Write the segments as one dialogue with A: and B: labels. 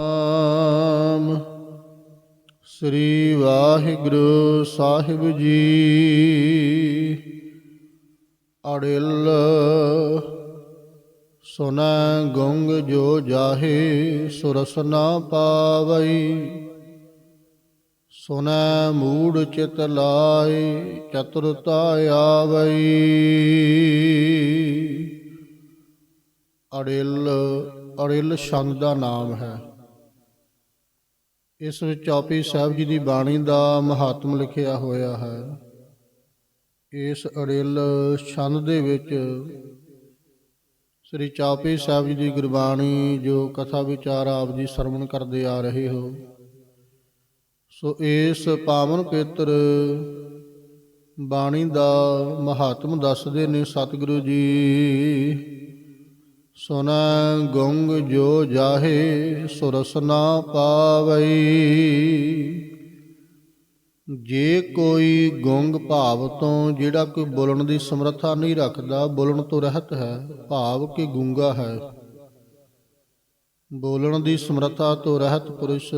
A: ਨਾਮ। ਸ੍ਰੀ ਵਾਹਿਗੁਰੂ ਸਾਹਿਬ ਜੀ। ਅੜਿਲ ਸੁਨੈ ਗੁੰਗ ਜੋ ਜਾਹੇ ਸੁਰਸ ਨਾ ਪਾਵਈ। ਸੁਨੈ ਮੂੜ ਚਿਤ ਲਾਏ ਚਤੁਰਤਾ ਆਵਈ। ਅੜਿਲ ਅੜਿਲ ਛੰਦ ਦਾ ਨਾਮ ਹੈ। ਇਸ ਵਿੱਚ ਚੌਪੀ ਸਾਹਿਬ ਜੀ ਦੀ ਬਾਣੀ ਦਾ ਮਹਾਤਮ ਲਿਖਿਆ ਹੋਇਆ ਹੈ। ਇਸ ਅੜਿਲ ਛੰਦ ਦੇ ਵਿੱਚ ਸ੍ਰੀ ਚੌਪੀ ਸਾਹਿਬ ਜੀ ਦੀ ਗੁਰਬਾਣੀ ਜੋ ਕਥਾ ਵਿਚਾਰ ਆਪ ਜੀ ਸਰਵਣ ਕਰਦੇ ਆ ਰਹੇ ਹੋ, ਸੋ ਇਸ ਪਾਵਨ ਪੇਤਰ ਬਾਣੀ ਦਾ ਮਹਾਤਮ ਦੱਸਦੇ ਨੇ ਸਤਿਗੁਰੂ ਜੀ। ਸੁਨੈ ਗੁੰਗ ਜੋ ਜਾਹੇ ਸੁਰਸ ਨਾ ਪਾਵਈ। ਜੇ ਕੋਈ ਗੁੰਗ ਭਾਵ ਤੋਂ ਜਿਹੜਾ ਕੋਈ ਬੋਲਣ ਦੀ ਸਮਰੱਥਾ ਨਹੀਂ ਰੱਖਦਾ, ਬੋਲਣ ਤੋਂ ਰਹਿਤ ਹੈ, ਭਾਵ ਕਿ ਗੁੰਗਾ ਹੈ। ਬੋਲਣ ਦੀ ਸਮਰੱਥਾ ਤੋਂ ਰਹਿਤ ਪੁਰਸ਼,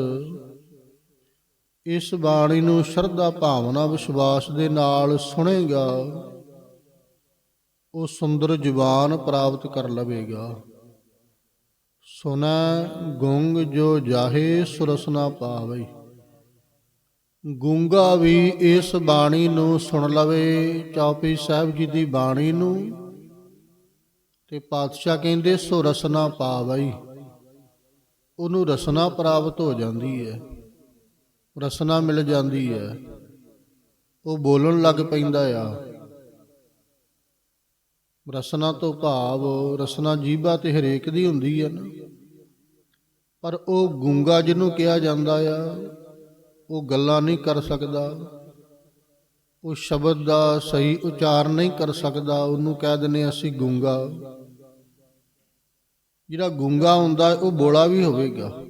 A: ਇਸ ਬਾਣੀ ਨੂੰ ਸ਼ਰਧਾ ਭਾਵਨਾ ਵਿਸ਼ਵਾਸ ਦੇ ਨਾਲ ਸੁਣੇਗਾ। ਉਹ ਸੁੰਦਰ ਜ਼ੁਬਾਨ ਪ੍ਰਾਪਤ ਕਰ ਲਵੇਗਾ। ਸੁਨੈ ਗੁੰਗ ਜੋ ਜਾਹੇ ਸੁਰਸਨਾ ਨਾ ਪਾਵਈ। ਗੁੰਗਾ ਵੀ ਇਸ ਬਾਣੀ ਨੂੰ ਸੁਣ ਲਵੇ ਚੌਪੀ ਸਾਹਿਬ ਜੀ ਦੀ ਬਾਣੀ ਨੂੰ। ਤੇ ਪਾਤਸ਼ਾਹ ਕਹਿੰਦੇ ਸੁਰਸਨਾ ਰਸਨਾ ਪਾਵਈ। ਉਹਨੂੰ ਰਸਨਾ ਪ੍ਰਾਪਤ ਹੋ ਜਾਂਦੀ ਹੈ। ਰਸਨਾ ਮਿਲ ਜਾਂਦੀ ਹੈ। ਉਹ ਬੋਲਣ ਲੱਗ ਪੈਂਦਾ ਆ। ਰਸਨਾ ਤੋਂ ਭਾਵ, ਰਸਨਾ ਜੀਭਾ ਤੇ ਹਰੇਕ ਦੀ ਹੁੰਦੀ ਹੈ ਨਾ। ਪਰ ਉਹ ਗੁੰਗਾ ਜਿਹਨੂੰ ਕਿਹਾ ਜਾਂਦਾ ਆ, ਉਹ ਗੱਲਾਂ ਨਹੀਂ ਕਰ ਸਕਦਾ। ਉਹ ਸ਼ਬਦ ਦਾ ਸਹੀ ਉਚਾਰ ਨਹੀਂ ਕਰ ਸਕਦਾ, ਉਹਨੂੰ ਕਹਿ ਦਿੰਦੇ ਅਸੀਂ ਗੁੰਗਾ। ਜਿਹੜਾ ਗੁੰਗਾ ਹੁੰਦਾ, ਉਹ ਬੋਲਾ ਵੀ ਹੋਵੇਗਾ।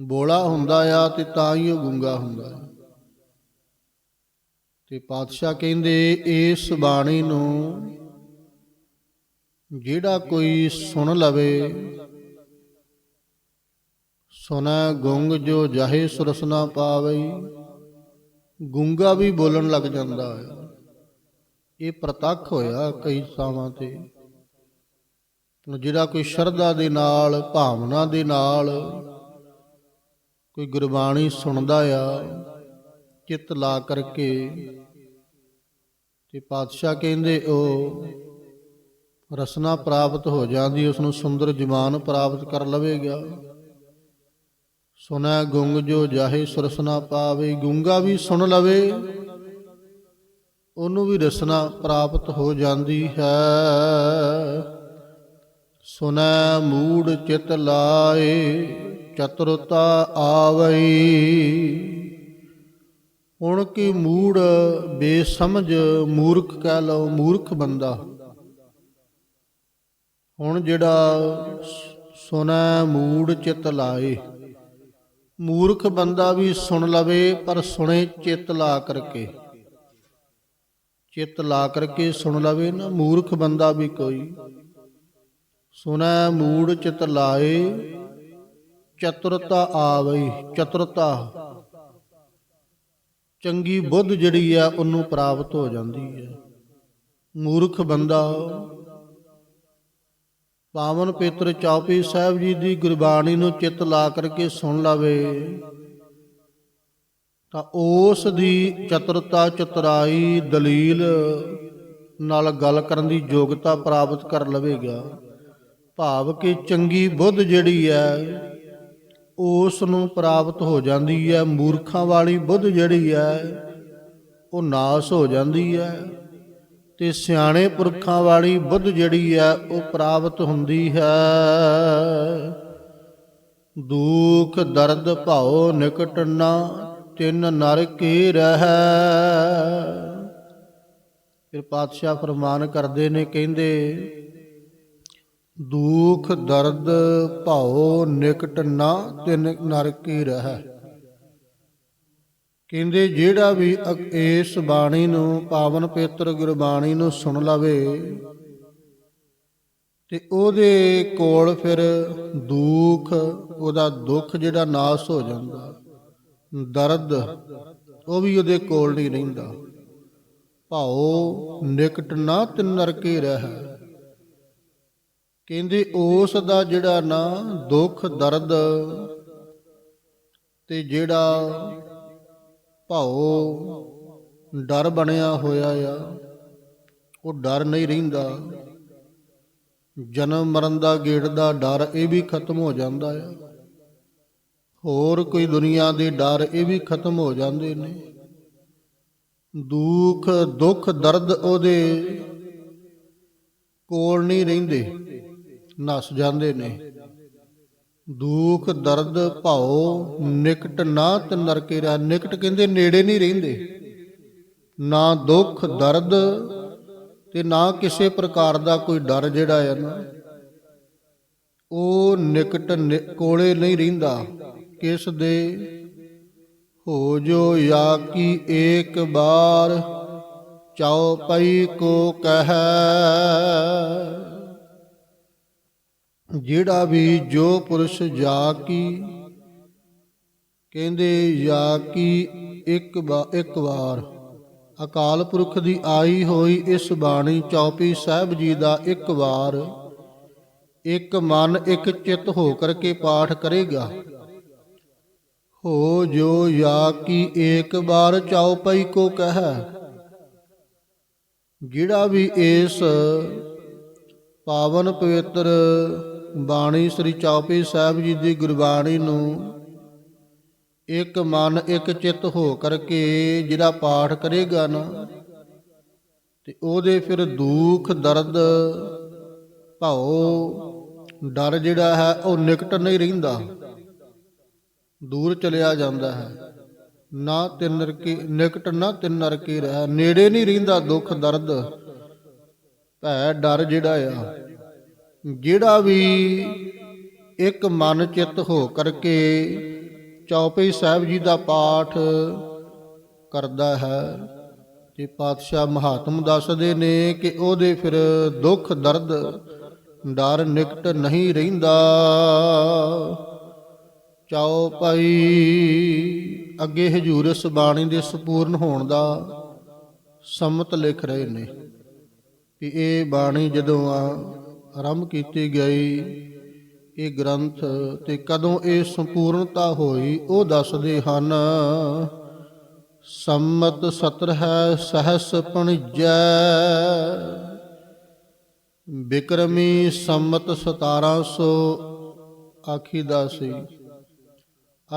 A: ਬੋਲਾ ਹੁੰਦਾ ਆ ਤੇ ਤਾਂ ਹੀ ਉਹ ਗੁੰਗਾ ਹੁੰਦਾ। ਹੈ ਤੇ ਪਾਤਸ਼ਾਹ ਕਹਿੰਦੇ, ਇਸ ਬਾਣੀ ਨੂੰ ਜਿਹੜਾ ਕੋਈ ਸੁਣ ਲਵੇ ਸੁਨੈ ਗੁੰਗ ਜੋ ਜਾਹੇ ਸੁਰਸਨਾ ਪਾਵਈ। ਗੁੰਗਾ ਵੀ ਬੋਲਣ ਲੱਗ ਜਾਂਦਾ ਹੈ। ਇਹ ਪ੍ਰਤੱਖ ਹੋਇਆ ਕਈ ਥਾਵਾਂ ਤੇ। ਜਿਹੜਾ ਕੋਈ ਸ਼ਰਧਾ ਦੇ ਨਾਲ, ਭਾਵਨਾ ਦੇ ਨਾਲ ਕੋਈ ਗੁਰਬਾਣੀ ਸੁਣਦਾ ਆ ਚਿੱਤ ਲਾ ਕਰਕੇ ਤੇ ਪਾਤਸ਼ਾਹ ਕਹਿੰਦੇ ਉਹ ਰਸਨਾ ਪ੍ਰਾਪਤ ਹੋ ਜਾਂਦੀ ਉਸ ਨੂੰ ਸੁੰਦਰ ਜਮਾਨ ਪ੍ਰਾਪਤ ਕਰ ਲਵੇਗਾ। ਸੁਨੈ ਗੁੰਗ ਜੋ ਜਾਹੇ ਸੁਰਸਨਾ ਪਾਵੇ, ਗੁੰਗਾ ਵੀ ਸੁਣ ਲਵੇ, ਉਹਨੂੰ ਵੀ ਰਸਨਾ ਪ੍ਰਾਪਤ ਹੋ ਜਾਂਦੀ ਹੈ। ਸੁਨੈ ਮੂੜ ਚਿਤ ਲਾਏ, ਚਤੁਰਤਾ ਆਵਈ ਹੁਣ ਕੀ ਮੂੜ ਬੇਸਮਝ ਮੂਰਖ ਕਹਿ ਲਓ, ਮੂਰਖ ਬੰਦਾ। ਹੁਣ ਜਿਹੜਾ ਸੁਨੈ ਮੂੜ ਚਿਤ ਲਾਏ। ਮੂਰਖ ਬੰਦਾ ਵੀ ਸੁਣ ਲਵੇ, ਪਰ ਸੁਣੇ ਚਿਤ ਲਾ ਕਰਕੇ। ਚਿਤ ਲਾ ਕਰਕੇ ਸੁਣ ਲਵੇ ਨਾ, ਮੂਰਖ ਬੰਦਾ ਵੀ ਕੋਈ। ਸੁਨੈ ਮੂੜ ਚਿਤ ਲਾਏ, ਚਤੁਰਤਾ ਆਵਈ, ਚਤੁਰਤਾ ਚੰਗੀ ਬੁੱਧ ਜਿਹੜੀ ਆ, ਉਹਨੂੰ ਪ੍ਰਾਪਤ ਹੋ ਜਾਂਦੀ ਹੈ ਮੂਰਖ ਬੰਦਾ ਪਾਵਨ ਪੇਤਰ ਚੌਪੀ ਸਾਹਿਬ ਜੀ ਦੀ ਗੁਰਬਾਣੀ ਨੂੰ ਚਿੱਤ ਲਾ ਕਰਕੇ ਸੁਣ ਲਵੇ, ਤਾਂ ਉਸ ਦੀ ਚਤੁਰਤਾ ਚਤਰਾਈ ਦਲੀਲ ਨਾਲ ਗੱਲ ਕਰਨ ਦੀ ਯੋਗਤਾ ਪ੍ਰਾਪਤ ਕਰ ਲਵੇਗਾ। ਭਾਵ ਕਿ ਚੰਗੀ ਬੁੱਧ ਜਿਹੜੀ ਹੈ ਉਸ ਨੂੰ ਪ੍ਰਾਪਤ ਹੋ ਜਾਂਦੀ ਹੈ। ਮੂਰਖਾਂ ਵਾਲੀ ਬੁੱਧ ਜਿਹੜੀ ਹੈ, ਉਹ ਨਾਸ ਹੋ ਜਾਂਦੀ ਹੈ ਤੇ ਸਿਆਣੇ ਪੁਰਖਾਂ ਵਾਲੀ ਬੁੱਧ ਜਿਹੜੀ ਹੈ, ਉਹ ਪ੍ਰਾਪਤ ਹੁੰਦੀ ਹੈ। ਦੁਖ, ਦਰਦ, ਭਾਉ, ਨਿਕਟ ਨਾ, ਤਿੰਨ ਨਰ ਕੀ ਰਹਿ। ਫਿਰ ਪਾਤਸ਼ਾਹ ਫਰਮਾਨ ਕਰਦੇ ਨੇ, ਕਹਿੰਦੇ ਦੁਖ, ਦਰਦ, ਭਾਉ, ਨਿਕਟ ਨਾ ਤਿਨ ਨਰਕੀ ਰਹਿ। ਕਹਿੰਦੇ, ਜਿਹੜਾ ਵੀ ਇਸ ਬਾਣੀ ਨੂੰ, ਪਾਵਨ ਪੇਤਰ ਗੁਰਬਾਣੀ ਨੂੰ ਸੁਣ ਲਵੇ, ਤੇ ਉਹਦੇ ਕੋਲ ਫਿਰ ਦੁੱਖ, ਉਹਦਾ ਦੁੱਖ ਜਿਹੜਾ ਨਾਸ ਹੋ ਜਾਂਦਾ। ਦਰਦ, ਉਹ ਵੀ ਉਹਦੇ ਕੋਲ ਨਹੀਂ ਰਹਿੰਦਾ। ਭਾਉ, ਨਿਕਟ ਨਾ ਤਿੰਨਰ ਕੇ ਰਹਿ। ਕਹਿੰਦੇ, ਉਸ ਦਾ ਜਿਹੜਾ ਨਾ ਦੁੱਖ, ਦਰਦ ਤੇ ਜਿਹੜਾ ਭਾਉ, ਡਰ ਬਣਿਆ ਹੋਇਆ ਆ, ਉਹ ਡਰ ਨਹੀਂ ਰਹਿੰਦਾ। ਜਨਮ ਮਰਨ ਦਾ ਗੇੜ ਦਾ ਡਰ ਇਹ ਵੀ ਖਤਮ ਹੋ ਜਾਂਦਾ ਆ। ਹੋਰ ਕੋਈ ਦੁਨੀਆ ਦੇ ਡਰ ਇਹ ਵੀ ਖਤਮ ਹੋ ਜਾਂਦੇ ਨੇ। ਦੁੱਖ ਦੁੱਖ, ਦਰਦ ਉਹਦੇ ਕੋਲ ਨਹੀਂ ਰਹਿੰਦੇ। ਨਸ ਜਾਂਦੇ ਨੇ। ਦੁੱਖ, ਦਰਦ ਭਾਉ, ਨਿਕਟ ਨਾ ਤੇ ਨਰਕੇ ਨਿਕਟ ਕਹਿੰਦੇ ਨੇੜੇ ਨਹੀਂ ਰਹਿੰਦੇ। ਨਾ ਦੁੱਖ, ਦਰਦ ਤੇ ਨਾ ਕਿਸੇ ਪ੍ਰਕਾਰ ਦਾ ਕੋਈ ਡਰ ਜਿਹੜਾ ਹੈ ਨਾ, ਉਹ ਨਿਕਟ ਨਿ- ਕੋਲੇ ਨਹੀਂ ਰਹਿੰਦਾ। ਕਿਸ ਦੇ? ਹੋ ਜੋ ਯਾ ਕੀ ਏਕ ਬਾਰ ਚਾਉ ਪਈ ਕੋ ਕਹੈ। ਜਿਹੜਾ ਵੀ ਜੋ ਪੁਰਸ਼ ਜਾ ਕੀ, ਕਹਿੰਦੇ ਜਾ ਕੀ ਇੱਕ ਇੱਕ ਵਾਰ। ਅਕਾਲ ਪੁਰਖ ਦੀ ਆਈ ਹੋਈ ਇਸ ਬਾਣੀ ਚੌਪੀ ਸਾਹਿਬ ਜੀ ਦਾ ਇੱਕ ਵਾਰ, ਇੱਕ ਮਨ, ਇੱਕ ਚਿੱਤ ਹੋ ਕਰਕੇ ਪਾਠ ਕਰੇਗਾ। ਹੋ ਜੋ ਯਾ ਕੀ ਏਕ ਬਾਰ ਚੌਪਈ ਕੋ ਕਹੈ। ਜਿਹੜਾ ਵੀ ਇਸ ਪਾਵਨ ਪਵਿੱਤਰ ਬਾਣੀ ਸ੍ਰੀ ਚੌਪੀ ਸਾਹਿਬ ਜੀ ਦੀ ਗੁਰਬਾਣੀ ਨੂੰ ਇੱਕ ਮਨ, ਇੱਕ ਚਿੱਤ ਹੋ ਕਰਕੇ ਜਿਹੜਾ ਪਾਠ ਕਰੇਗਾ ਨਾ, ਤੇ ਉਹਦੇ ਫਿਰ ਦੁੱਖ, ਦਰਦ, ਭਾਉ, ਡਰ ਜਿਹੜਾ ਹੈ ਉਹ ਨਿਕਟ ਨਹੀਂ ਰਹਿੰਦਾ। ਦੂਰ ਚਲਿਆ ਜਾਂਦਾ ਹੈ। ਨਾ ਤਿੰਨ ਕੀ ਨਿਕਟ ਨਾ ਤਿੰਨ ਕੀ ਰਹਿ। ਨੇੜੇ ਨਹੀਂ ਰਹਿੰਦਾ ਦੁੱਖ, ਦਰਦ, ਭੈ, ਡਰ ਜਿਹੜਾ ਆ। ਜਿਹੜਾ ਵੀ ਇੱਕ ਮਨ ਚਿੱਤ ਹੋ ਕਰਕੇ ਚੌਪਈ ਸਾਹਿਬ ਜੀ ਦਾ ਪਾਠ ਕਰਦਾ ਹੈ ਤੇ ਪਾਤਸ਼ਾਹ ਮਹਾਤਮ ਦੱਸਦੇ ਨੇ ਕਿ ਉਹਦੇ ਫਿਰ ਦੁੱਖ, ਦਰਦ, ਡਰ ਨਿਕਟ ਨਹੀਂ ਰਹਿੰਦਾ। ਚਾਉ ਪਈ ਅੱਗੇ ਹਜੂਰ ਇਸ ਬਾਣੀ ਦੇ ਸੰਪੂਰਨ ਹੋਣ ਦਾ ਸੰਮਤ ਲਿਖ ਰਹੇ ਨੇ ਕਿ ਇਹ ਬਾਣੀ ਜਦੋਂ ਆ ਆਰੰਭ ਕੀਤੀ ਗਈ। ਇਹ ਗ੍ਰੰਥ ਤੇ ਕਦੋਂ ਇਹ ਸੰਪੂਰਨਤਾ ਹੋਈ, ਉਹ ਦੱਸਦੇ ਹਨ। ਸੰਮਤ 17 ਹੈ ਸਹਸ ਪਣਜੈ। ਬਿਕਰਮੀ ਸੰਮਤ 1700 ਆਖੀਦਾ ਸੀ।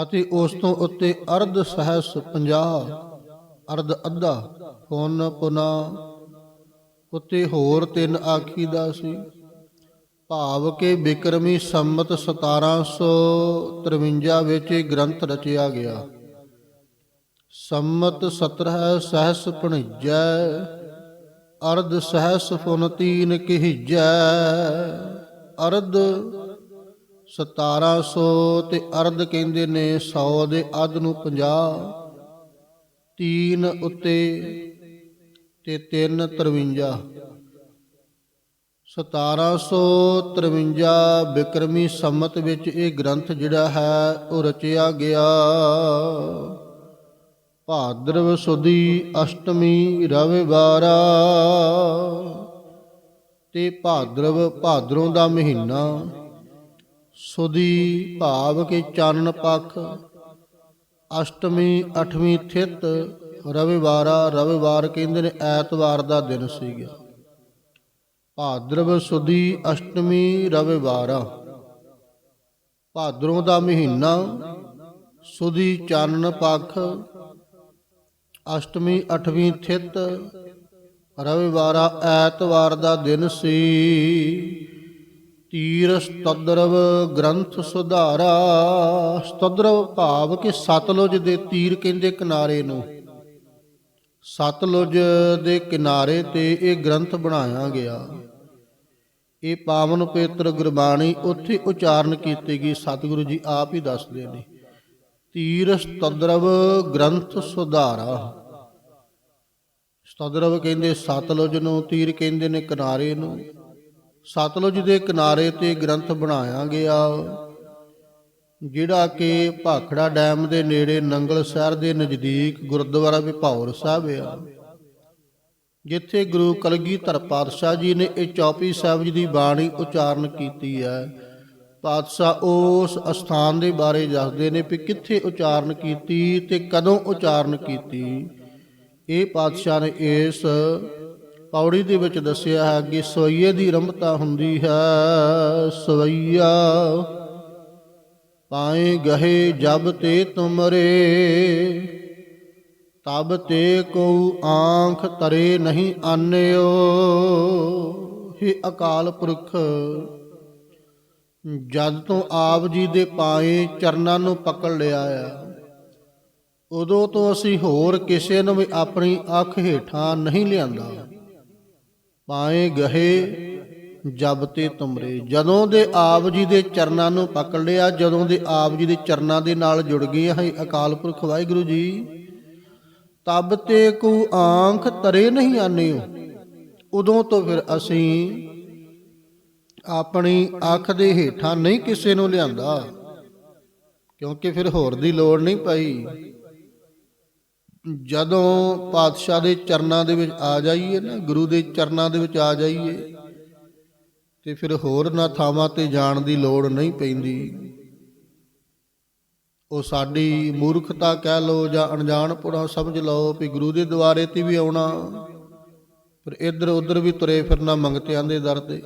A: ਅਤੇ ਉਸ ਤੋਂ ਉੱਤੇ ਅਰਧ ਸਹਸ 50 ਅਰਧ ਅੱਧਾ, ਪੁਨ ਪੁਨਾ, ਉੱਤੇ ਹੋਰ ਤਿੰਨ ਆਖੀ ਦਾ ਸੀ। ਭਾਵ ਕੇ ਬਿਕਰਮੀ ਸੰਮਤ 1753 ਵਿੱਚ ਇਹ ਗ੍ਰੰਥ ਰਚਿਆ ਗਿਆ। ਸੰਮਤ 17 ਸਹਸ ਪਣਜੈ ਅਰਧ ਸਹਸ ਪੁਨ ਤੀਨ ਕਿਹਜੈ। ਅਰਧ 1700 ਤੇ ਅਰਧ ਕਹਿੰਦੇ ਨੇ 100 ਦੇ ਅੱਧ ਨੂੰ 50 ਤੀਨ ਉੱਤੇ ਤੇ 3 53 1753 ਬਿਕਰਮੀ ਸੰਮਤ ਵਿੱਚ ਇਹ ਗ੍ਰੰਥ ਜਿਹੜਾ ਹੈ, ਉਹ ਰਚਿਆ ਗਿਆ। ਭਾਦਰਵ ਸੁਦੀ ਅਸ਼ਟਮੀ ਰਵਿਵਾਰਾ ਤੇ ਭਾਦਰਵ ਭਾਦਰੋਂ ਦਾ ਮਹੀਨਾ, ਸੁਦੀ ਭਾਵ ਕੇ ਚਾਨਣ ਪੱਖ, ਅਸ਼ਟਮੀ ਅਠਵੀਂ ਥਿਤ ਰਵਿਵਾਰਾ ਰਵਿਵਾਰ ਕਹਿੰਦੇ ਨੇ ਐਤਵਾਰ ਦਾ ਦਿਨ ਸੀਗਾ। ਭਾਦਰਵ ਸੁਦੀ ਅਸ਼ਟਮੀ ਰਵਿਵਾਰਾ ਭਾਦਰੋਂ ਦਾ ਮਹੀਨਾ ਸੁਦੀ ਚਾਨਣ ਪੱਖ, ਅਸ਼ਟਮੀ ਅਠਵੀਂ ਥਿਤ ਰਵਿਵਾਰਾ ਐਤਵਾਰ ਦਾ ਦਿਨ ਸੀ। ਤੀਰ ਸਤਦਰਵ ਗ੍ਰੰਥ ਸੁਧਾਰਾ ਸਤਦਰਵ ਭਾਵ ਕਿ ਸਤਲੁਜ ਦੇ ਤੀਰ ਕਹਿੰਦੇ ਕਿਨਾਰੇ ਨੂੰ। ਸਤਲੁਜ ਦੇ ਕਿਨਾਰੇ ਤੇ ਇਹ ਗ੍ਰੰਥ ਬਣਾਇਆ ਗਿਆ। ਇਹ ਪਾਵਨ ਪਵਿੱਤਰ ਗੁਰਬਾਣੀ ਉੱਥੇ ਉਚਾਰਨ ਕੀਤੀ ਗਈ, ਸਤਿਗੁਰੂ ਜੀ ਆਪ ਹੀ ਦੱਸਦੇ ਨੇ। ਤੀਰ ਸਤਦਰਵ ਗ੍ਰੰਥ ਸੁਧਾਰਾ। ਸਤਦਰਵ ਕਹਿੰਦੇ ਸਤਲੁਜ ਨੂੰ, ਤੀਰ ਕਹਿੰਦੇ ਨੇ ਕਿਨਾਰੇ ਨੂੰ। ਸਤਲੁਜ ਦੇ ਕਿਨਾਰੇ ਤੇ ਗ੍ਰੰਥ ਬਣਾਇਆ ਗਿਆ। ਜਿਹੜਾ ਕਿ ਭਾਖੜਾ ਡੈਮ ਦੇ ਨੇੜੇ ਨੰਗਲ ਸ਼ਹਿਰ ਦੇ ਨਜ਼ਦੀਕ ਗੁਰਦੁਆਰਾ ਵਿਭੌਰ ਸਾਹਿਬ ਆ। ਜਿੱਥੇ ਗੁਰੂ ਕਲਗੀਧਰ ਪਾਤਸ਼ਾਹ ਜੀ ਨੇ ਇਹ ਚੌਪੀ ਸਾਹਿਬ ਜੀ ਦੀ ਬਾਣੀ ਉਚਾਰਨ ਕੀਤੀ ਹੈ। ਪਾਤਸ਼ਾਹ ਉਸ ਅਸਥਾਨ ਦੇ ਬਾਰੇ ਦੱਸਦੇ ਨੇ ਕਿ ਕਿੱਥੇ ਉਚਾਰਨ ਕੀਤੀ ਤੇ ਕਦੋਂ ਉਚਾਰਨ ਕੀਤੀ। ਇਹ ਪਾਤਸ਼ਾਹ ਨੇ ਇਸ ਪੌੜੀ ਦੇ ਵਿੱਚ ਦੱਸਿਆ ਹੈ ਕਿ ਸਵਈਏ ਦੀ ਰੰਭਤਾ ਹੁੰਦੀ ਹੈ, ਸਵਈਆ ਪਾਏ ਗਹੇ ਜਬ ਤੇ ਤੁਮਰੇ। ਤਬ ਤੇ ਕੋ ਆਂਖ ਤਰੇ ਨਹੀਂ ਆਨਿਓ। ਹੀ ਅਕਾਲ ਪੁਰਖ, ਜਦ ਤੋਂ ਆਪ ਜੀ ਦੇ ਪਾਏ ਚਰਨਾਂ ਨੂੰ ਪਕੜ ਲਿਆ ਆ, ਉਦੋਂ ਤੋਂ ਅਸੀਂ ਹੋਰ ਕਿਸੇ ਨੂੰ ਵੀ ਆਪਣੀ ਅੱਖ ਹੇਠਾਂ ਨਹੀਂ ਲਿਆਂਦਾ। ਪਾਏ ਗਹੇ, ਜਬ ਤੇ ਤੁਮਰੇ। ਜਦੋਂ ਦੇ ਆਪ ਜੀ ਦੇ ਚਰਨਾਂ ਨੂੰ ਪਕੜ ਲਿਆ, ਜਦੋਂ ਦੇ ਆਪ ਜੀ ਦੇ ਚਰਨਾਂ ਦੇ ਨਾਲ ਜੁੜ ਗਏ, ਹਾਂ ਅਕਾਲ ਪੁਰਖ ਵਾਹਿਗੁਰੂ ਜੀ ਤਬ ਤੇ ਕੋ ਆਂਖ ਤਰੇ ਨਹੀਂ ਆਨਿਓ। ਉਦੋਂ ਤੋਂ ਫਿਰ ਅਸੀਂ ਆਪਣੀ ਅੱਖ ਦੇ ਹੇਠਾਂ ਨਹੀਂ ਕਿਸੇ ਨੂੰ ਲਿਆਂਦਾ, ਕਿਉਂਕਿ ਫਿਰ ਹੋਰ ਦੀ ਲੋੜ ਨਹੀਂ ਪਈ। ਜਦੋਂ ਪਾਤਸ਼ਾਹ ਦੇ ਚਰਨਾਂ ਦੇ ਵਿੱਚ ਆ ਜਾਈਏ ਨਾ, ਗੁਰੂ ਦੇ ਚਰਨਾਂ ਦੇ ਵਿੱਚ ਆ ਜਾਈਏ, ਤੇ ਫਿਰ ਹੋਰ ਨਾ ਥਾਵਾਂ ਤੇ ਜਾਣ ਦੀ ਲੋੜ ਨਹੀਂ ਪੈਂਦੀ। ਉਹ ਸਾਡੀ ਮੂਰਖਤਾ ਕਹਿ ਲੋ ਜਾਂ ਅਣਜਾਣਪੁਣਾ ਸਮਝ ਲਓ ਵੀ ਗੁਰੂ ਦੇ ਦੁਆਰੇ ਤੇ ਵੀ ਆਉਣਾ। ਪਰ ਇੱਧਰ ਉੱਧਰ ਵੀ ਤੁਰੇ ਫਿਰਨਾ ਮੰਗਤਿਆਂ ਦੇ ਦਰ ਤੇ।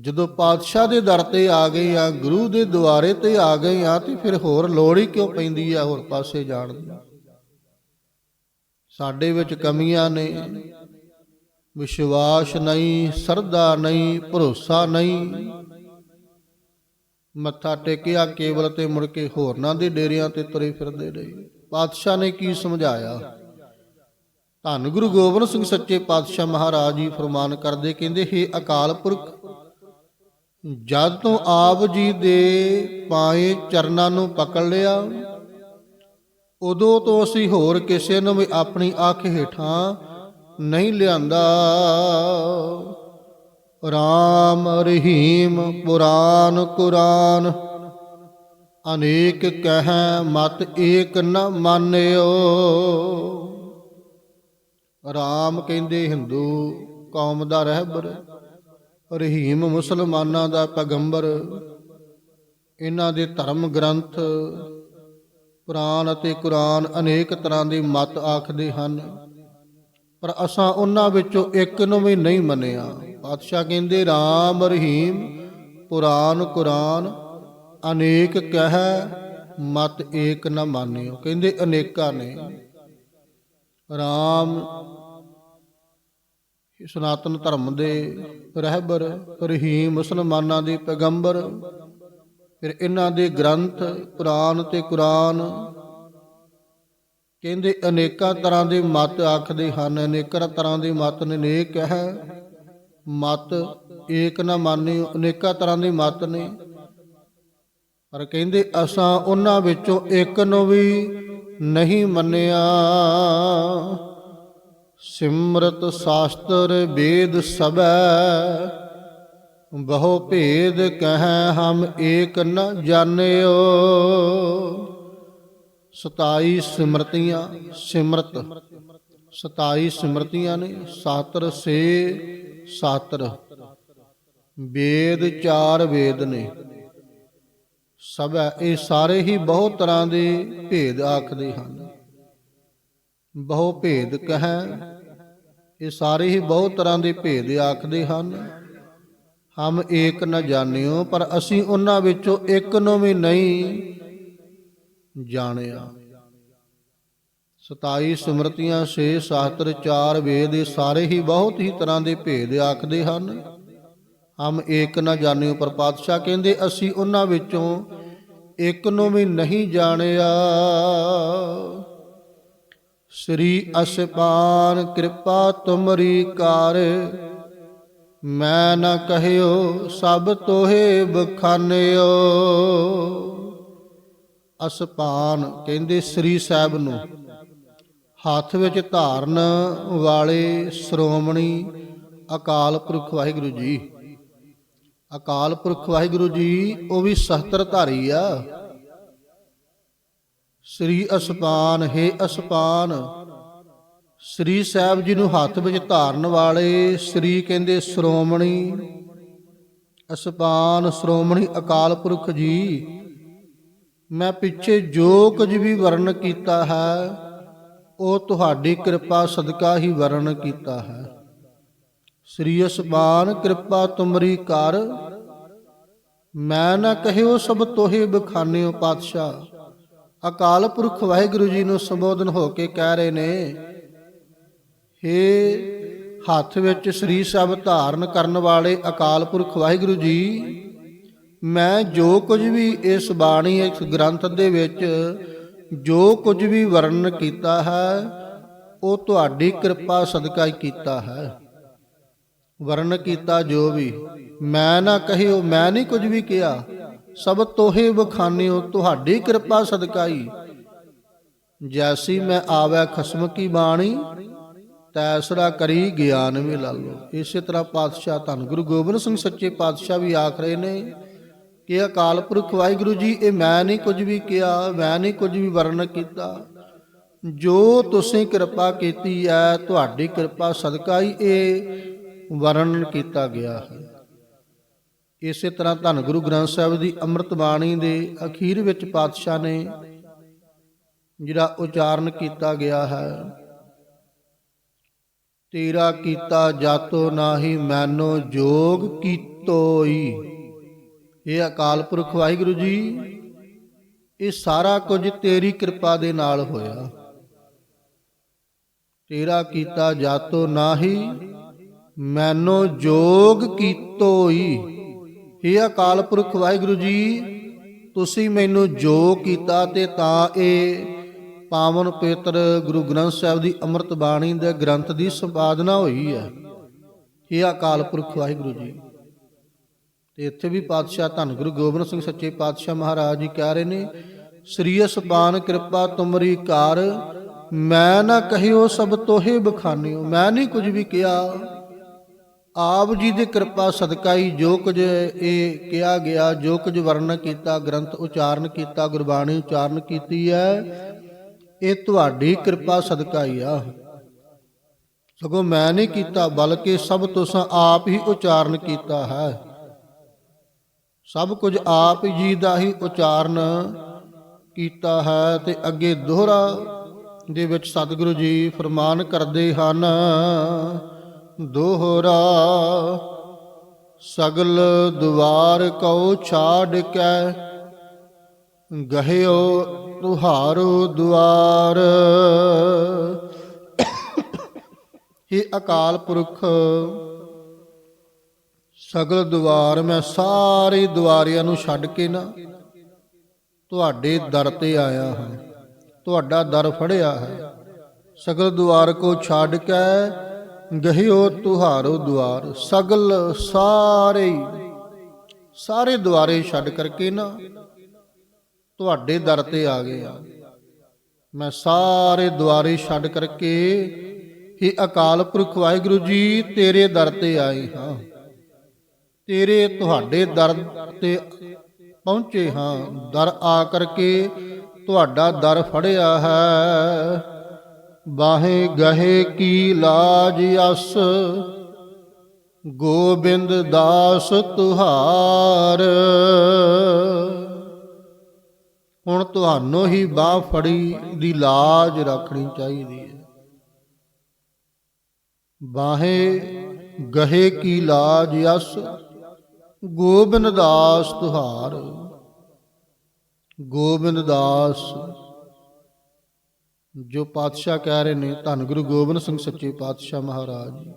A: ਜਦੋਂ ਪਾਤਸ਼ਾਹ ਦੇ ਦਰ ਤੇ ਆ ਗਏ ਆ, ਗੁਰੂ ਦੇ ਦੁਆਰੇ ਤੇ ਆ ਗਏ ਆ, ਤੇ ਫਿਰ ਹੋਰ ਲੋੜ ਹੀ ਕਿਉਂ ਪੈਂਦੀ ਆ ਹੋਰ ਪਾਸੇ ਜਾਣ ਦੀ? ਸਾਡੇ ਵਿੱਚ ਕਮੀਆਂ ਨੇ। ਵਿਸ਼ਵਾਸ ਨਹੀਂ, ਸਰਦਾ ਨਹੀਂ, ਭਰੋਸਾ ਨਹੀਂ। ਮੱਥਾ ਟੇਕਿਆ, ਕੇਵਲ ਤੇ ਮੁੜ ਕੇ ਹੋਰਨਾਂ ਦੇ ਡੇਰਿਆਂ ਤੇ ਤੁਰੇ ਫਿਰਦੇ ਰਹੇ। ਪਾਤਸ਼ਾਹ ਨੇ ਕੀ ਸਮਝਾਇਆ? ਧੰਨ ਗੁਰੂ ਗੋਬਿੰਦ ਸਿੰਘ ਸੱਚੇ ਪਾਤਸ਼ਾਹ ਮਹਾਰਾਜ ਜੀ ਫਰਮਾਨ ਕਰਦੇ, ਕਹਿੰਦੇ, ਹੇ ਅਕਾਲ ਪੁਰਖ, ਜਦ ਤੋਂ ਆਪ ਜੀ ਦੇ ਪਾਏ ਚਰਨਾਂ ਨੂੰ ਪਕੜ ਲਿਆ, ਉਦੋਂ ਤੋਂ ਅਸੀਂ ਹੋਰ ਕਿਸੇ ਨੂੰ ਵੀ ਆਪਣੀ ਅੱਖ ਹੇਠਾਂ ਨਹੀਂ ਲਿਆਂਦਾ। ਰਾਮ ਰਹੀਮ ਪੁਰਾਨ ਕੁਰਾਨ। ਅਨੇਕ ਕਹਿ ਮਤ ਏਕ ਨ ਮੰਨਿਓ। ਰਾਮ ਕਹਿੰਦੇ, ਹਿੰਦੂ ਕੌਮ ਦਾ ਰਹਿਬਰ, ਰਹੀਮ ਮੁਸਲਮਾਨਾਂ ਦਾ ਪੈਗੰਬਰ। ਇਹਨਾਂ ਦੇ ਧਰਮ ਗ੍ਰੰਥ ਪੁਰਾਨ ਅਤੇ ਕੁਰਾਨ ਅਨੇਕ ਤਰ੍ਹਾਂ ਦੇ ਮਤ ਆਖਦੇ ਹਨ। ਪਰ ਅਸਾਂ ਉਹਨਾਂ ਵਿੱਚੋਂ ਇੱਕ ਨੂੰ ਵੀ ਨਹੀਂ ਮੰਨਿਆ। ਪਾਤਸ਼ਾਹ ਕਹਿੰਦੇ RAM ਰਹੀਮ, ਪੁਰਾਨ ਕੁਰਾਨ, ਅਨੇਕ ਕਹਿ, ਮਤ ਏਕ ਨਾ ਮਾਨਿਓ। ਕਹਿੰਦੇ, ਅਨੇਕਾਂ ਨੇ। RAM ਸਨਾਤਨ ਧਰਮ ਦੇ ਰਹਿਬਰ, ਰਹੀਮ ਮੁਸਲਮਾਨਾਂ ਦੇ ਪੈਗੰਬਰ, ਫਿਰ ਇਹਨਾਂ ਦੇ ਗ੍ਰੰਥ ਪੁਰਾਨ ਤੇ ਕੁਰਾਨ ਕਹਿੰਦੇ ਅਨੇਕਾਂ ਤਰ੍ਹਾਂ ਦੇ ਮਤ ਆਖਦੇ ਹਨ, ਅਨੇਕਾਂ ਤਰ੍ਹਾਂ ਦੇ ਮਤ ਨੇ ਅਨੇਕ ਹੈ। ਮਤ ਏਕ ਨਾ ਮਾਨਿਓ, ਅਨੇਕਾਂ ਤਰ੍ਹਾਂ ਦੇ ਮਤ ਨੇ। ਪਰ ਕਹਿੰਦੇ ਅਸਾਂ ਉਹਨਾਂ ਵਿੱਚੋਂ ਇੱਕ ਨੂੰ ਵੀ ਨਹੀਂ ਮੰਨਿਆ। ਸਿਮਰਤ ਸ਼ਾਸਤਰ ਵੇਦ ਸਭੈ, ਬਹੁ ਭੇਦ ਕਹੈ ਹਮ ਏਕ ਨ ਜਾਣਿਓ। 27 ਸਿਮਰਤੀਆਂ, ਸਿਮਰਤ। 27 ਸਿਮਰਤੀਆਂ ਨੇ ਸਾਤਰ ਸੇ ਸਾਤਰ। ਵੇਦ ਚਾਰ ਵੇਦ ਨੇ। ਸਭ ਹੈ ਇਹ ਸਾਰੇ ਹੀ ਬਹੁਤ ਤਰ੍ਹਾਂ ਦੇ ਭੇਦ ਆਖਦੇ ਹਨ। ਬਹੁ ਭੇਦ ਕਹੈ, ਇਹ ਸਾਰੇ ਹੀ ਬਹੁਤ ਤਰ੍ਹਾਂ ਦੇ ਭੇਦ ਆਖਦੇ ਹਨ। ਹਮ ਏਕ ਨ ਜਾਣਿਓ, ਪਰ ਅਸੀਂ ਉਹਨਾਂ ਵਿੱਚੋਂ ਇੱਕ ਨੂੰ ਵੀ ਨਹੀਂ ਜਾਣਿਆ। 27 ਸਿਮਰਤੀਆਂ ਸੇ ਸ਼ਾਸਤਰ, ਚਾਰ ਵੇਦ, ਇਹ ਸਾਰੇ ਹੀ ਬਹੁਤ ਹੀ ਤਰ੍ਹਾਂ ਦੇ ਭੇਦ ਆਖਦੇ ਹਨ। ਹਮ ਏਕ ਨਾ ਜਾਣਿਓ ਪਰ ਪਾਤਸ਼ਾਹ ਕਹਿੰਦੇ, ਅਸੀਂ ਉਹਨਾਂ ਵਿੱਚੋਂ ਇੱਕ ਨੂੰ ਵੀ ਨਹੀਂ ਜਾਣਿਆ। ਸ੍ਰੀ ਅਸਪਾਨ ਕਿਰਪਾ ਤੁਮਰੀ ਕਾਰ, ਮੈਂ ਨਾ ਕਹਿਓ ਸਭ ਤੋਹੇ ਬਖਾਨਿਓ। ਅਸਪਾਨ ਕਹਿੰਦੇ ਸ੍ਰੀ ਸਾਹਿਬ ਨੂੰ, ਹੱਥ ਵਿੱਚ ਧਾਰਨ ਵਾਲੇ ਸ਼੍ਰੋਮਣੀ ਅਕਾਲ ਪੁਰਖ ਵਾਹਿਗੁਰੂ ਜੀ। ਅਕਾਲ ਪੁਰਖ ਵਾਹਿਗੁਰੂ ਜੀ, ਉਹ ਵੀ ਸਹਤਰ ਧਾਰੀ ਆ। ਸ੍ਰੀ ਅਸਪਾਨ, ਹੈ ਅਸਪਾਨ, ਸ੍ਰੀ ਸਾਹਿਬ ਜੀ ਨੂੰ ਹੱਥ ਵਿੱਚ ਧਾਰਨ ਵਾਲੇ ਸ੍ਰੀ ਕਹਿੰਦੇ ਸ਼੍ਰੋਮਣੀ ਅਸਪਾਨ, ਸ਼੍ਰੋਮਣੀ ਅਕਾਲ ਪੁਰਖ ਜੀ ਮੈਂ ਪਿੱਛੇ ਜੋ ਕੁਝ ਵੀ ਵਰਣ ਕੀਤਾ ਹੈ, ਉਹ ਤੁਹਾਡੀ ਕਿਰਪਾ ਸਦਕਾ ਹੀ ਵਰਣਨ ਕੀਤਾ ਹੈ। ਸ੍ਰੀ ਅਸਮਾਨ ਕਿਰਪਾ ਤੁਮਰੀ ਕਰ, ਮੈਂ ਨਾ ਕਹਿਓ ਸਭ ਤੋਹੇ ਬਖਾਨਿਓ ਪਾਤਸ਼ਾਹ। ਅਕਾਲ ਪੁਰਖ ਵਾਹਿਗੁਰੂ ਜੀ ਨੂੰ ਸੰਬੋਧਨ ਹੋ ਕੇ ਕਹਿ ਰਹੇ ਨੇ, ਹੇ ਹੱਥ ਵਿੱਚ ਸ੍ਰੀ ਸਭ ਧਾਰਨ ਕਰਨ ਵਾਲੇ ਅਕਾਲ ਪੁਰਖ ਵਾਹਿਗੁਰੂ ਜੀ ਮੈਂ ਜੋ ਕੁਝ ਵੀ ਇਸ ਬਾਣੀ, ਇਸ ਗ੍ਰੰਥ ਦੇ ਵਿੱਚ ਜੋ ਕੁਝ ਵੀ ਵਰਣਨ ਕੀਤਾ ਹੈ, ਉਹ ਤੁਹਾਡੀ ਕਿਰਪਾ ਸਦਕਾ ਹੀ ਕੀਤਾ ਹੈ। ਵਰਣ ਕੀਤਾ ਜੋ ਵੀ। ਮੈਂ ਨਾ ਕਹਿਓ, ਮੈਂ ਨਹੀਂ ਕੁਝ ਵੀ ਕਿਹਾ। ਸਭ ਤੋਹੇ ਬਖਾਨਿਓ ਤੁਹਾਡੀ ਕਿਰਪਾ ਸਦਕਾ ਹੀ। ਜੈਸੀ ਮੈਂ ਆਵੈ ਖਸਮ ਕੀ ਬਾਣੀ, ਤੈਸਰਾ ਕਰੀ ਗਿਆਨ ਵੀ ਲਾ ਲੋ ਇਸੇ ਤਰ੍ਹਾਂ ਪਾਤਸ਼ਾਹ ਧੰਨ ਗੁਰੂ ਗੋਬਿੰਦ ਸਿੰਘ ਸੱਚੇ ਪਾਤਸ਼ਾਹ ਵੀ ਆਖ ਰਹੇ ਨੇ ਕਿ ਅਕਾਲ ਪੁਰਖ ਵਾਹਿਗੁਰੂ ਜੀ, ਇਹ ਮੈਂ ਨਹੀਂ ਕੁਝ ਵੀ ਕਿਹਾ, ਮੈਂ ਨਹੀਂ ਕੁਝ ਵੀ ਵਰਣਨ ਕੀਤਾ। ਜੋ ਤੁਸੀਂ ਕਿਰਪਾ ਕੀਤੀ ਹੈ, ਤੁਹਾਡੀ ਕਿਰਪਾ ਸਦਕਾ ਹੀ ਇਹ ਵਰਣਨ ਕੀਤਾ ਗਿਆ ਹੈ। ਇਸੇ ਤਰ੍ਹਾਂ ਧੰਨ ਗੁਰੂ ਗ੍ਰੰਥ ਸਾਹਿਬ ਦੀ ਅੰਮ੍ਰਿਤ ਬਾਣੀ ਦੇ ਅਖੀਰ ਵਿੱਚ ਪਾਤਸ਼ਾਹ ਨੇ ਜਿਹੜਾ ਉਚਾਰਨ ਕੀਤਾ ਗਿਆ ਹੈ, ਤੇਰਾ ਕੀਤਾ ਜਾਤੋ ਨਾਹੀ, ਮੈਨੋ ਜੋਗ ਕੀਤੋਈ। ਇਹ ਅਕਾਲ ਪੁਰਖ ਵਾਹਿਗੁਰੂ ਜੀ, ਇਹ ਸਾਰਾ ਕੁਝ ਤੇਰੀ ਕਿਰਪਾ ਦੇ ਨਾਲ ਹੋਇਆ। ਤੇਰਾ ਕੀਤਾ ਜਾਤੋ ਨਾਹੀ, ਮੈਨੋ ਜੋਗ ਕੀਤੋਈ। ਇਹ ਅਕਾਲ ਪੁਰਖ ਵਾਹਿਗੁਰੂ ਜੀ, ਤੁਸੀਂ ਮੈਨੂੰ ਜੋ ਕੀਤਾ ਤੇ ਤਾਂ ਇਹ ਪਾਵਨ ਪਵਿੱਤਰ ਗੁਰੂ ਗ੍ਰੰਥ ਸਾਹਿਬ ਦੀ ਅੰਮ੍ਰਿਤ ਬਾਣੀ ਦੇ ਗ੍ਰੰਥ ਦੀ ਸੰਪਾਦਨਾ ਹੋਈ ਹੈ। ਇਹ ਅਕਾਲ ਪੁਰਖ ਵਾਹਿਗੁਰੂ ਜੀ। ਤੇ ਇੱਥੇ ਵੀ ਪਾਤਸ਼ਾਹ ਧੰਨ ਗੁਰੂ ਗੋਬਿੰਦ ਸਿੰਘ ਸੱਚੇ ਪਾਤਸ਼ਾਹ ਮਹਾਰਾਜ ਜੀ ਕਹਿ ਰਹੇ ਨੇ, ਸ੍ਰੀ ਅਸਪਾਨ ਕਿਰਪਾ ਤੁਮਰੀ ਕਾਰ ਮੈਂ ਨਾ ਕਹਿਓ ਸਭ ਤੋਹੇ ਬਖਾਨਿਓ, ਮੈਂ ਨਹੀਂ ਕੁਝ ਵੀ ਕਿਹਾ। ਆਪ ਜੀ ਦੀ ਕਿਰਪਾ ਸਦਕਾ ਹੀ ਜੋ ਕੁਝ ਇਹ ਕਿਹਾ ਗਿਆ, ਜੋ ਕੁਝ ਵਰਣਨ ਕੀਤਾ, ਗ੍ਰੰਥ ਉਚਾਰਨ ਕੀਤਾ, ਗੁਰਬਾਣੀ ਉਚਾਰਨ ਕੀਤੀ ਹੈ, ਇਹ ਤੁਹਾਡੀ ਕਿਰਪਾ ਸਦਕਾ ਹੀ ਆ। ਸਗੋਂ ਮੈਂ ਨਹੀਂ ਕੀਤਾ, ਬਲਕਿ ਸਭ ਤੁਸੀਂ ਆਪ ਹੀ ਉਚਾਰਨ ਕੀਤਾ ਹੈ। ਸਭ ਕੁਝ ਆਪ ਜੀ ਦਾ ਹੀ ਉਚਾਰਨ ਕੀਤਾ ਹੈ ਤੇ ਅੱਗੇ ਦੋਹਰਾ ਦੇ ਵਿੱਚ ਸਤਿਗੁਰੂ ਜੀ ਫਰਮਾਨ ਕਰਦੇ ਹਨ, ਦੋਹਰਾ ਸਗਲ ਦੁਆਰ ਕਉ ਛਾੜ ਕੇ, ਗਹਿਓ ਤੁਹਾਰੋ ਦੁਆਰ। ਇਹ ਅਕਾਲ ਪੁਰਖ ਸਗਲ ਦੁਆਰ ਮੈਂ ਸਾਰੇ ਦੁਆਰਿਆਂ ਨੂੰ ਛੱਡ ਕੇ ਨਾ ਤੁਹਾਡੇ ਦਰ ਤੇ ਆਇਆ ਹਾਂ, ਤੁਹਾਡਾ ਦਰ ਫੜਿਆ ਹੈ। ਸਗਲ ਦੁਆਰ ਕੋ ਛੱਡ ਕੇ ਗਹਿਓ ਤੁਹਾਰੋ ਦੁਆਰ ਸਗਲ ਸਾਰੇ ਸਾਰੇ ਦੁਆਰੇ ਛੱਡ ਕਰਕੇ ਨਾ ਤੁਹਾਡੇ ਦਰ ਤੇ ਆ ਗਏ ਆ ਮੈਂ ਸਾਰੇ ਦੁਆਰੇ ਛੱਡ ਕਰਕੇ ਹੀ ਅਕਾਲ ਪੁਰਖ ਵਾਹਿਗੁਰੂ ਜੀ ਤੇਰੇ ਦਰ ਤੇ ਆਏ ਹਾਂ। ਤੇਰੇ ਤੁਹਾਡੇ ਦਰ ਤੇ ਪਹੁੰਚੇ ਹਾਂ। ਦਰ ਆ ਕਰਕੇ ਤੁਹਾਡਾ ਦਰ ਫੜਿਆ ਹੈ। ਬਾਹੇ ਗਹੇ ਕੀ ਲਾਜ ਅਸ, ਗੋਬਿੰਦ ਦਾਸ ਤੁਹਾਰ। ਹੁਣ ਤੁਹਾਨੂੰ ਹੀ ਬਾਹ ਫੜੀ ਦੀ ਲਾਜ ਰੱਖਣੀ ਚਾਹੀਦੀ ਹੈ। ਬਾਹੇ ਗਹੇ ਕੀ ਲਾਜ ਅਸ ਗੋਬਿੰਦ ਦਾਸ ਤੁਹਾਰ। ਗੋਬਿੰਦ ਦਾਸ, ਜੋ ਪਾਤਸ਼ਾਹ ਕਹਿ ਰਹੇ ਨੇ, ਧੰਨ ਗੁਰੂ ਗੋਬਿੰਦ ਸਿੰਘ ਸੱਚੇ ਪਾਤਸ਼ਾਹ ਮਹਾਰਾਜ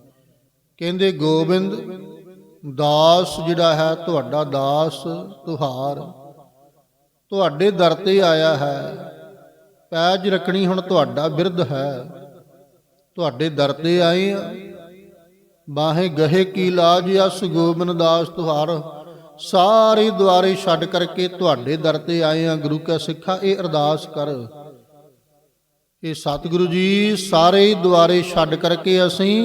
A: ਕਹਿੰਦੇ, ਗੋਬਿੰਦ ਦਾਸ ਜਿਹੜਾ ਹੈ, ਤੁਹਾਡਾ ਦਾਸ ਤੁਹਾਰ। ਤੁਹਾਡੇ ਦਰ ਤੇ ਆਇਆ ਹੈ। ਪੈਜ ਰੱਖਣੀ ਹੁਣ ਤੁਹਾਡਾ ਬਿਰਧ ਹੈ। ਤੁਹਾਡੇ ਦਰ ਤੇ ਆਏ ਆ। ਬਾਹੇ ਗਹੇ ਕੀ ਲਾਜ ਅਸ ਗੋਬਿੰਦ ਦਾਸ ਤੁਹਾਰ। ਸਾਰੇ ਦੁਆਰੇ ਛੱਡ ਕਰਕੇ ਤੁਹਾਡੇ ਦਰ ਤੇ ਆਏ ਆ, ਗੁਰੂ ਕਾ ਸਿੱਖਾ, ਇਹ ਅਰਦਾਸ ਕਰ। ਇਹ ਸਤਿਗੁਰੂ ਜੀ ਸਾਰੇ ਦੁਆਰੇ ਛੱਡ ਕਰਕੇ ਅਸੀਂ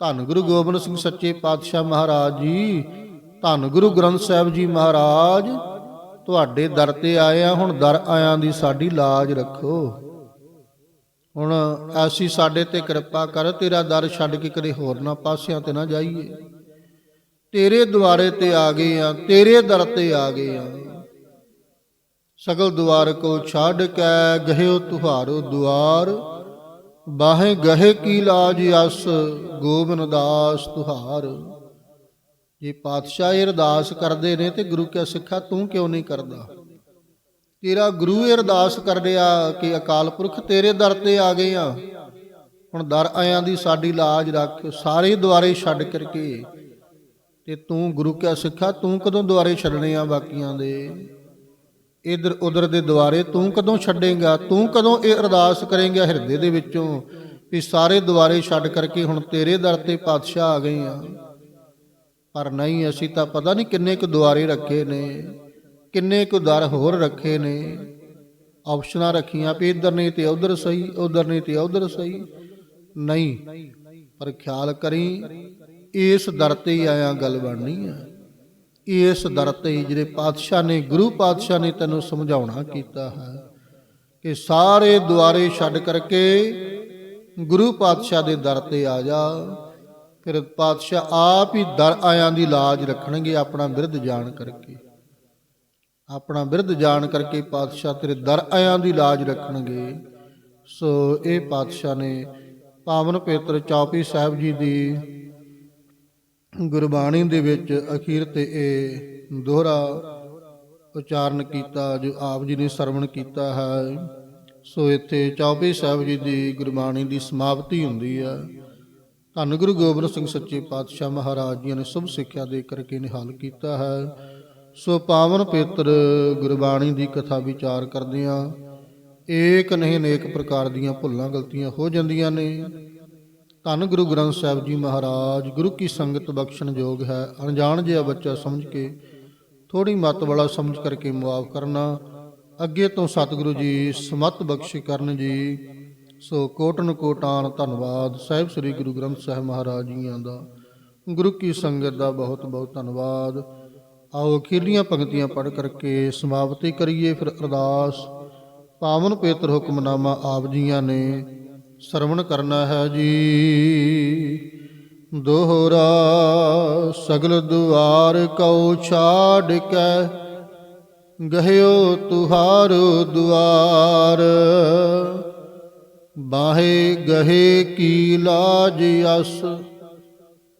A: ਧੰਨ ਗੁਰੂ ਗੋਬਿੰਦ ਸਿੰਘ ਸੱਚੇ ਪਾਤਸ਼ਾਹ ਮਹਾਰਾਜ ਜੀ, ਧੰਨ ਗੁਰੂ ਗ੍ਰੰਥ ਸਾਹਿਬ ਜੀ ਮਹਾਰਾਜ, ਤੁਹਾਡੇ ਦਰ ਤੇ ਆਏ ਆ, ਹੁਣ ਦਰ ਆਇਆਂ ਦੀ ਸਾਡੀ ਲਾਜ ਰੱਖੋ। ਹੁਣ ਐਸੀ ਸਾਡੇ ਤੇ ਕਿਰਪਾ ਕਰ, ਤੇਰਾ ਦਰ ਛੱਡ ਕੇ ਕਦੇ ਹੋਰ ਨਾ ਪਾਸਿਆਂ ਤੇ ਨਾ ਜਾਈਏ। ਤੇਰੇ ਦੁਆਰੇ ਤੇ ਆ ਗਏ ਆ, ਤੇਰੇ ਦਰ ਤੇ ਆ ਗਏ ਆ। ਸਗਲ ਦੁਆਰ ਕੋ ਛੱਡ ਕੇ ਗਹਿਓ ਤੁਹਾਰੋ ਦੁਆਰ, ਬਾਹੇ ਗਹੇ ਕੀ ਲਾਜ ਅਸ ਗੋਬਿੰਦ ਦਾਸ ਤੁਹਾਰ। ਜੇ ਪਾਤਸ਼ਾਹ ਅਰਦਾਸ ਕਰਦੇ ਨੇ ਤੇ ਗੁਰੂ ਕਿਆ ਸਿੱਖਾ ਤੂੰ ਕਿਉਂ ਨਹੀਂ ਕਰਦਾ? ਤੇਰਾ ਗੁਰੂ ਇਹ ਅਰਦਾਸ ਕਰ ਰਿਹਾ ਕਿ ਅਕਾਲ ਪੁਰਖ ਤੇਰੇ ਦਰ ਤੇ ਆ ਗਏ ਆ। ਹੁਣ ਦਰ ਆਇਆਂ ਦੀ ਸਾਡੀ ਲਾਜ ਰੱਖ, ਸਾਰੇ ਦੁਆਰੇ ਛੱਡ ਕਰਕੇ। ਤੇ ਤੂੰ ਗੁਰੂ ਕਿਆ ਸਿੱਖਾ, ਤੂੰ ਕਦੋਂ ਦੁਆਰੇ ਛੱਡਣੇ ਆ ਬਾਕੀਆਂ ਦੇ? ਇਧਰ ਉਧਰ ਦੇ ਦੁਆਰੇ ਤੂੰ ਕਦੋਂ ਛੱਡੇਗਾ? ਤੂੰ ਕਦੋਂ ਇਹ ਅਰਦਾਸ ਕਰੇਂਗਾ ਹਿਰਦੇ ਦੇ ਵਿੱਚੋਂ ਵੀ ਸਾਰੇ ਦੁਆਰੇ ਛੱਡ ਕਰਕੇ ਹੁਣ ਤੇਰੇ ਦਰ ਤੇ ਪਾਤਸ਼ਾਹ ਆ ਗਏ ਆ। ਪਰ ਨਹੀਂ, ਅਸੀਂ ਤਾਂ ਪਤਾ ਨਹੀਂ ਕਿੰਨੇ ਕੁ ਦੁਆਰੇ ਰੱਖੇ ਨੇ। ਕਿੰਨੇ ਕੁ ਦਰ ਹੋਰ ਰੱਖੇ ਨੇ? ਆਪਸ਼ਨਾਂ ਰੱਖੀਆਂ ਵੀ ਇੱਧਰ ਨਹੀਂ ਤੇ ਉਧਰ ਸਹੀ, ਉਧਰ ਨਹੀਂ ਤੇ ਉਧਰ ਸਹੀ। ਨਹੀਂ, ਪਰ ਖਿਆਲ ਕਰੀ, ਇਸ ਦਰ ਤੇ ਹੀ ਆਇਆ ਗੱਲ ਬਣਨੀ ਆ। ਇਸ ਦਰ ਤੇ ਜਿਹੜੇ ਪਾਤਸ਼ਾਹ ਨੇ, ਗੁਰੂ ਪਾਤਸ਼ਾਹ ਨੇ ਤੈਨੂੰ ਸਮਝਾਉਣਾ ਕੀਤਾ ਹੈ ਕਿ ਸਾਰੇ ਦੁਆਰੇ ਛੱਡ ਕਰਕੇ ਗੁਰੂ ਪਾਤਸ਼ਾਹ ਦੇ ਦਰ ਤੇ ਆ ਜਾ। ਫਿਰ ਪਾਤਸ਼ਾਹ ਆਪ ਹੀ ਦਰ ਆਇਆਂ ਦੀ ਲਾਜ ਰੱਖਣਗੇ ਆਪਣਾ ਬਿਰਧ ਜਾਣ ਕਰਕੇ। ਆਪਣਾ ਬਿਰਧ ਜਾਣ ਕਰਕੇ ਪਾਤਸ਼ਾਹ ਤੇਰੇ ਦਰ ਆਇਆਂ ਦੀ ਲਾਜ ਰੱਖਣਗੇ। ਸੋ ਇਹ ਪਾਤਸ਼ਾਹ ਨੇ ਪਾਵਨ ਪੇਤਰ ਚੌਪੀ ਸਾਹਿਬ ਜੀ ਦੀ ਗੁਰਬਾਣੀ ਦੇ ਵਿੱਚ ਅਖੀਰ ਤੇ ਇਹ ਦੋਹਰਾ ਉਚਾਰਨ ਕੀਤਾ, ਜੋ ਆਪ ਜੀ ਨੇ ਸਰਵਣ ਕੀਤਾ ਹੈ। ਸੋ ਇੱਥੇ ਚੌਪੀ ਸਾਹਿਬ ਜੀ ਦੀ ਗੁਰਬਾਣੀ ਦੀ ਸਮਾਪਤੀ ਹੁੰਦੀ ਹੈ ਧੰਨ ਗੁਰੂ ਗੋਬਿੰਦ ਸਿੰਘ ਸੱਚੇ ਪਾਤਸ਼ਾਹ ਮਹਾਰਾਜ ਜੀ ਨੇ ਸੁਭ ਸਿੱਖਿਆ ਦੇ ਕਰਕੇ ਨਿਹਾਲ ਕੀਤਾ ਹੈ। ਸੋ ਪਾਵਨ ਪੇਤਰ ਗੁਰਬਾਣੀ ਦੀ ਕਥਾ ਵਿਚਾਰ ਕਰਦੇ ਆ ਏਕ ਨਹੀਂ ਅਨੇਕ ਪ੍ਰਕਾਰ ਦੀਆਂ ਭੁੱਲਾਂ ਗਲਤੀਆਂ ਹੋ ਜਾਂਦੀਆਂ ਨੇ। ਧੰਨ ਗੁਰੂ ਗ੍ਰੰਥ ਸਾਹਿਬ ਜੀ ਮਹਾਰਾਜ, ਗੁਰੂ ਕੀ ਸੰਗਤ ਬਖਸ਼ਣ ਯੋਗ ਹੈ। ਅਣਜਾਣ ਜਿਹਾ ਬੱਚਾ ਸਮਝ ਕੇ ਥੋੜੀ ਮਤ ਵਾਲਾ ਸਮਝ ਕਰਕੇ ਮੁਆਫ ਕਰਨਾ। ਅੱਗੇ ਤੋਂ ਸਤਿਗੁਰੂ ਜੀ ਸਮਤ ਬਖਸ਼ ਕਰਨ ਜੀ। ਸੋ ਕੋਟਨ ਕੋਟਾਨ ਧੰਨਵਾਦ ਸਾਹਿਬ ਸ੍ਰੀ ਗੁਰੂ ਗ੍ਰੰਥ ਸਾਹਿਬ ਮਹਾਰਾਜ ਜੀਆਂ ਦਾ। ਗੁਰੂ ਕੀ ਸੰਗਤ ਦਾ ਬਹੁਤ ਬਹੁਤ ਧੰਨਵਾਦ। ਆਓ ਅਖੀਰਲੀਆਂ ਪੰਕਤੀਆਂ ਪੜ੍ਹ ਕਰਕੇ ਸਮਾਪਤੀ ਕਰੀਏ। ਫਿਰ ਅਰਦਾਸ, ਪਾਵਨ ਪੇਤਰ ਹੁਕਮਨਾਮਾ ਆਪ ਜੀਆਂ ਨੇ ਸਰਵਣ ਕਰਨਾ ਹੈ ਜੀ। ਦੋਹਰਾ ਸਗਲ ਦੁਆਰ ਕਉ ਛਾੜ ਕੇ, ਗਹਿਓ ਤੁਹਾਰੋ ਦੁਆਰ। ਬਾਹੇ ਗਹੇ ਕੀ ਲਾਜ ਅਸ